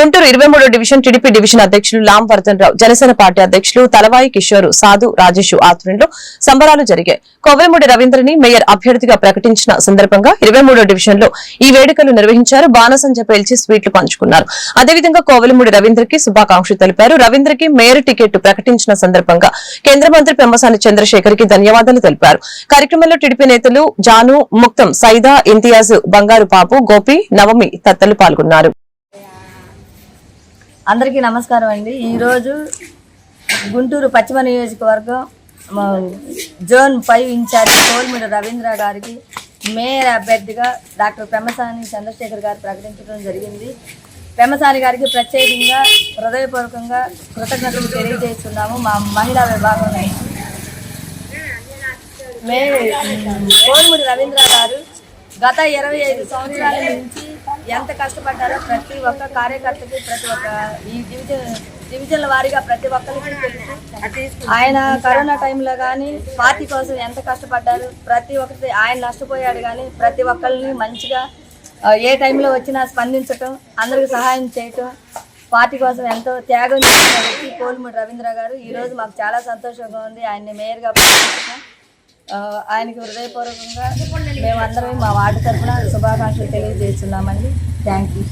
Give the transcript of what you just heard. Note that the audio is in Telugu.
గుంటూరు ఇరవై మూడో డివిజన్ టీడీపీ డివిజన్ అధ్యక్షులు లాం వర్ధన్ జనసేన పార్టీ అధ్యక్షులు తలవాయి కిషోర్ సాధు రాజేష్ ఆధ్వర్యంలో సంబరాలు జరిగాయి. కోవెలమూడి రవీంద్రని మేయర్ అభ్యర్థిగా ప్రకటించిన సందర్భంగా ఇరవై మూడో డివిజన్లో ఈ వేడుకలు నిర్వహించారు. బాణసంచ పేల్చి స్వీట్లు పంచుకున్నారు. అదేవిధంగా కోవెలమూడి రవీంద్రకి శుభాకాంక్షలు తెలిపారు. రవీంద్రకి మేయర్ టికెట్ ప్రకటించిన సందర్భంగా కేంద్ర మంత్రి పెమ్మసాని చంద్రశేఖర్కి ధన్యవాదాలు తెలిపారు. కార్యక్రమంలో టీడీపీ నేతలు జాను ముక్తం సైదా ఇంతియాజ్ బంగారు బాబు గోపి నవమి తత్తలు పాల్గొన్నారు. అందరికీ నమస్కారం అండి. ఈరోజు గుంటూరు పశ్చిమ నియోజకవర్గం zone five in-charge Kolmida Ravindra గారికి మేయర్ అభ్యర్థిగా డాక్టర్ పెమ్మసాని చంద్రశేఖర్ గారు ప్రకటించడం జరిగింది. పెమ్మసాని గారికి ప్రత్యేకంగా హృదయపూర్వకంగా కృతజ్ఞతలు తెలియజేస్తున్నాము. మా మహిళా విభాగం మే కోల్మిడి రవీంద్ర గారు గత ఇరవై ఐదు సంవత్సరాల నుంచి ఎంత కష్టపడ్డారో ప్రతి ఒక్క కార్యకర్తకి ప్రతి ఒక్క ఈ డివిజన్ డివిజన్ల వారీగా ప్రతి ఒక్కరికి తెలుసు. ఆయన కరోనా టైంలో కానీ పార్టీ కోసం ఎంత కష్టపడ్డారు ప్రతి ఒక్కరి ఆయన నష్టపోయాడు కానీ ప్రతి ఒక్కరిని మంచిగా ఏ టైంలో వచ్చినా స్పందించటం అందరికి సహాయం చేయటం పార్టీ కోసం ఎంతో త్యాగం చేసిన వ్యక్తి కోల్ముడి రవీంద్ర గారు. ఈరోజు మాకు చాలా సంతోషంగా ఉంది. ఆయన్ని మేయర్గా ఆయనకి హృదయపూర్వకంగా మేమందరం మా వార్డు తరఫున శుభాకాంక్షలు తెలియజేస్తున్నామండి. Thank you